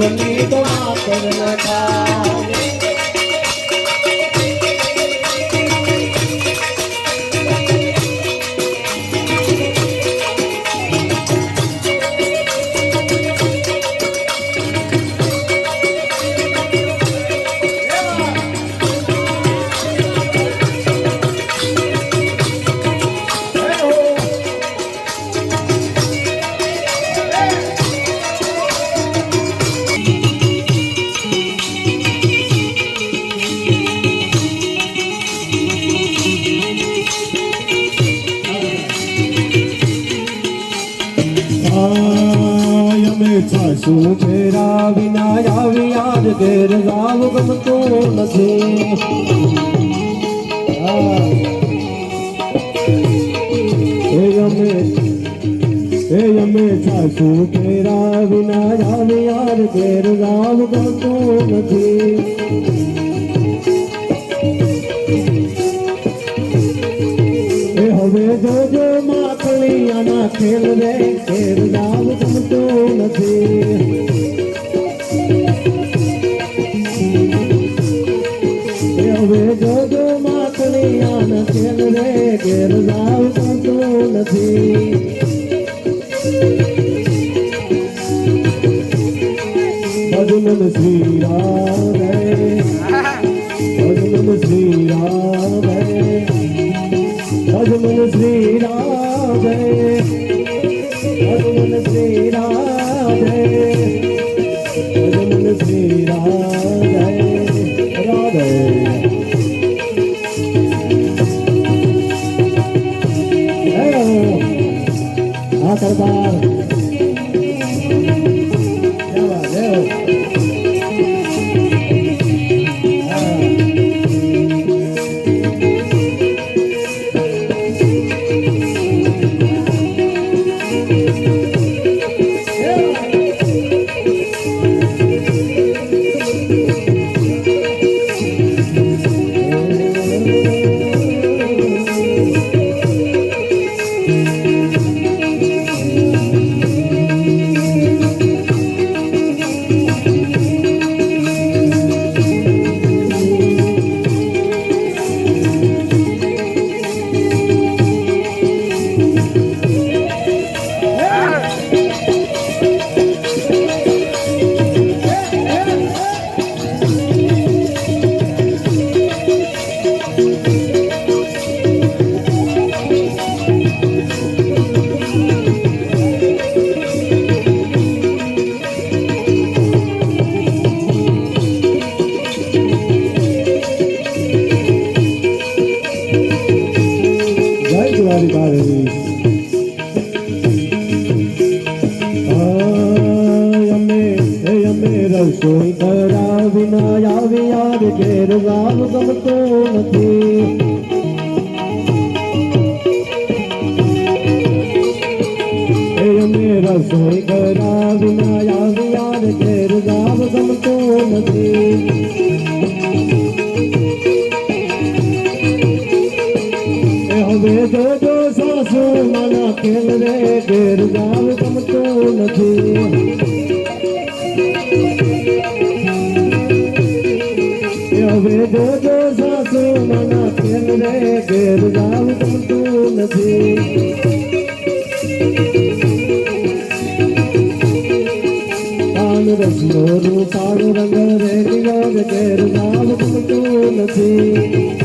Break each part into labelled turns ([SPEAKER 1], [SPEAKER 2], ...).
[SPEAKER 1] જીવની વાત ન થાય
[SPEAKER 2] સાસુ ફેરા વિના આવી યાદ ઘેર જાવ ગમતો નથી. એ અમે સાસુ ફેરા વિના આવી યાદ ઘેર જાવ ગમતો નથી હવે જોજો માખલિયાના ખેલ રે ખેર રાવ ગમતો નથી રે ખેર જાવ ગમતો નથી. ભજન શ્રી રામ ભજન શ્રી રામ ભજન શ્રી રામ ભજન શ્રી રામ あ、された。રસોઈ કર્યા વિના આવી યાદ ઘેર ગામ ગમતો નથી રસોઈ કર્યા ખેલ ઘેર જાવ ગમતો નથી. હવે જોજો સાસુ મના ઘેર જાવ ગમતો નથી. રસનો રંગ રે નિયોગ ઘેર જાવ ગમતો નથી.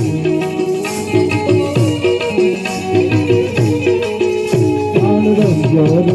[SPEAKER 2] Jogo.